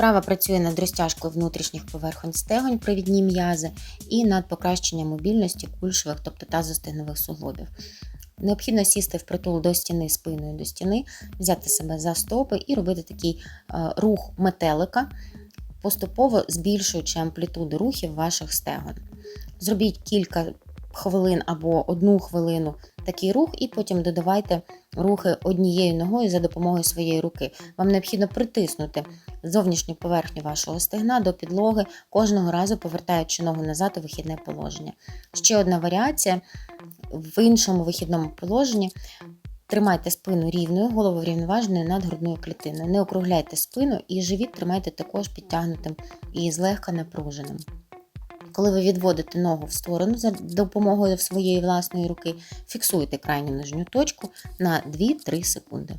Вправа працює над розтяжкою внутрішніх поверхонь стегонь, привідні м'язи, і над покращенням мобільності кульшових, тобто тазостегнових суглобів. Необхідно сісти впритул до стіни спиною до стіни, взяти себе за стопи і робити такий е, рух метелика, поступово збільшуючи амплітуду рухів ваших стегон. Зробіть кілька хвилин або одну хвилину такий рух, і потім додавайте рухи однією ногою за допомогою своєї руки. Вам необхідно притиснути зовнішню поверхню вашого стегна до підлоги, кожного разу повертаючи ногу назад у вихідне положення. Ще одна варіація в іншому вихідному положенні. Тримайте спину рівною, голову врівноваженою над грудною клітиною. Не округляйте спину і живіт тримайте також підтягнутим і злегка напруженим. Коли ви відводите ногу в сторону за допомогою своєї власної руки, фіксуйте крайню нижню точку на 2-3 секунди.